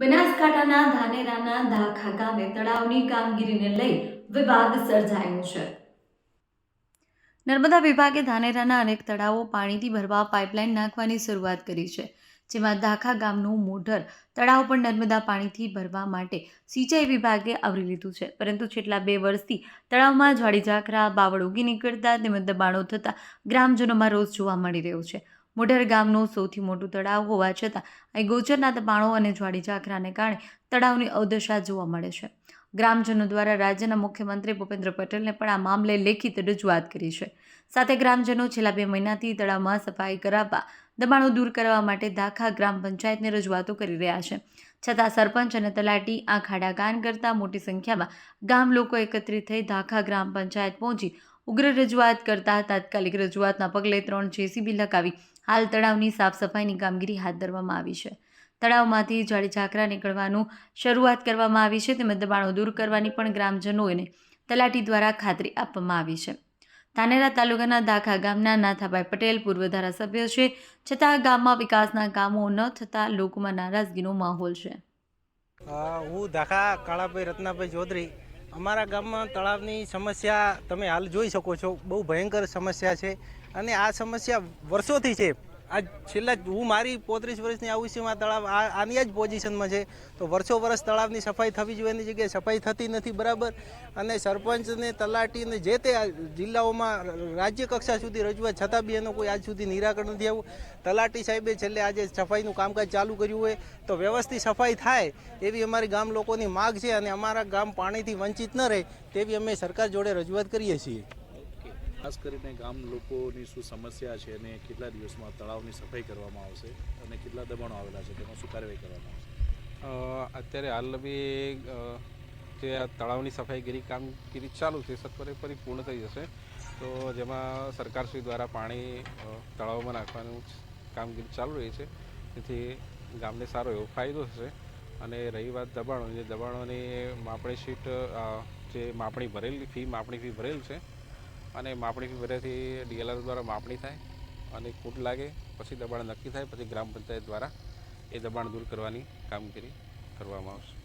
બનાસકાંઠાના ધાનેરાના ધાખા ગામે તળાવની કામગીરીને લઈ વિવાદ સર્જાયો છે. નર્મદા વિભાગે ધાનેરાના અનેક તળાવો પાણીથી ભરવા પાઇપલાઇન નાખવાની શરૂઆત કરી છે, જેમાં ધાખા ગામનું મોઢર તળાવ પણ નર્મદા પાણીથી ભરવા માટે સિંચાઈ વિભાગે આવરી લીધું છે, પરંતુ છેલ્લા બે વર્ષથી તળાવમાં જાડી ઝાંખરા, બાવળ ઉગી નીકળતા તેમજ દબાણો થતાં ગ્રામજનોમાં રોષ જોવા મળી રહ્યો છે. મોઢર ગામનું સૌથી મોટું તળાવ હોવા છતાં અહીં ગોચરના દબાણો અને જ્વાળી ઝાખરાને કારણે તળાવની અવદશા જોવા મળે છે. ગ્રામજનો દ્વારા રાજ્યના મુખ્યમંત્રી ભૂપેન્દ્ર પટેલને પણ આ મામલે લેખિત રજૂઆત કરી છે. સાથે ગ્રામજનો છેલ્લા બે મહિનાથી તળાવમાં સફાઈ કરાવવા, દબાણો દૂર કરવા માટે દાખા ગ્રામ પંચાયતને રજૂઆતો કરી રહ્યા છે. છતાં સરપંચ અને તલાટી આ ખાડા કાન કરતા મોટી સંખ્યામાં ગામ લોકો એકત્રિત થઈ દાખા ગ્રામ પંચાયત પહોંચી ઉગ્ર રજૂઆત કરતા તાત્કાલિક રજૂઆતના પગલે ત્રણ જેસીબી લગાવી હાલ તળાવની સાફ સફાઈની કામગીરી હાથ ધરવામાં આવી છે. તળાવમાંથી જાડી ઝાકરા નીકળવાનું શરૂઆત કરવામાં આવી છે, તેમજ દબાણો દૂર કરવાની પણ ગ્રામજનોને તલાટી દ્વારા ખાતરી આપવામાં આવી છે. ધાનેરા તાલુકાના દાખા ગામના નાથાભાઈ પટેલ પૂર્વ ધારાસભ્ય છે, છતાં ગામમાં વિકાસના કામો ન થતાં લોકોમાં નારાજગીનો માહોલ છે. હું દાખા કાળાભાઈ રત્નાભાઈ ચૌધરી અમારા ગામમાં તળાવની સમસ્યા તમે હાલ જોઈ શકો છો. બહુ ભયંકર સમસ્યા છે. અને આ સમસ્યા વર્ષોથી છે. આ છેલ્લા હું મારી પોત્રીસ વર્ષની આવું છું આ તળાવ આની જ પોઝિશનમાં છે. તો વર્ષો વર્ષ તળાવની સફાઈ થવી જોઈએ એની જગ્યાએ સફાઈ થતી નથી, બરાબર? અને સરપંચને, તલાટીને જે તે જિલ્લાઓમાં રાજ્ય કક્ષા સુધી રજૂઆત, છતાં બી એનો કોઈ આજ સુધી નિરાકરણ નથી આવ્યું. તલાટી સાહેબે છેલ્લે આજે સફાઈનું કામકાજ ચાલુ કર્યું હોય તો વ્યવસ્થિત સફાઈ થાય એવી અમારી ગામ લોકોની માગ છે અને અમારા ગામ પાણીથી વંચિત ન રહે તેવી અમે સરકાર જોડે રજૂઆત કરીએ છીએ. ખાસ કરીને ગામ લોકોની શું સમસ્યા છે અને કેટલા દિવસમાં તળાવની સફાઈ કરવામાં આવશે અને કેટલા દબાણો આવેલા છે, તેમાં શું કાર્યવાહી કરવામાં આવશે? અત્યારે હાલ બી જે આ તળાવની સફાઈગીરી કામગીરી ચાલુ છે, સત્વરે પરિપૂર્ણ થઈ જશે. તો જેમાં સરકારશ્રી દ્વારા પાણી તળાવમાં નાખવાનું કામગીરી ચાલુ રહી છે. તેથી ગામને સારો એવો ફાયદો થશે. અને રહી વાત દબાણો જે દબાણોની માપણી શીટ જે માપણી ભરેલી, ફી માપણી ફી ભરેલ છે અને માપણી ભર્યાથી ડીએલઆર દ્વારા માપણી થાય અને કૂટ લાગે, પછી દબાણ નક્કી થાય, પછી ગ્રામ પંચાયત દ્વારા એ દબાણ દૂર કરવાની કામગીરી કરવામાં આવશે.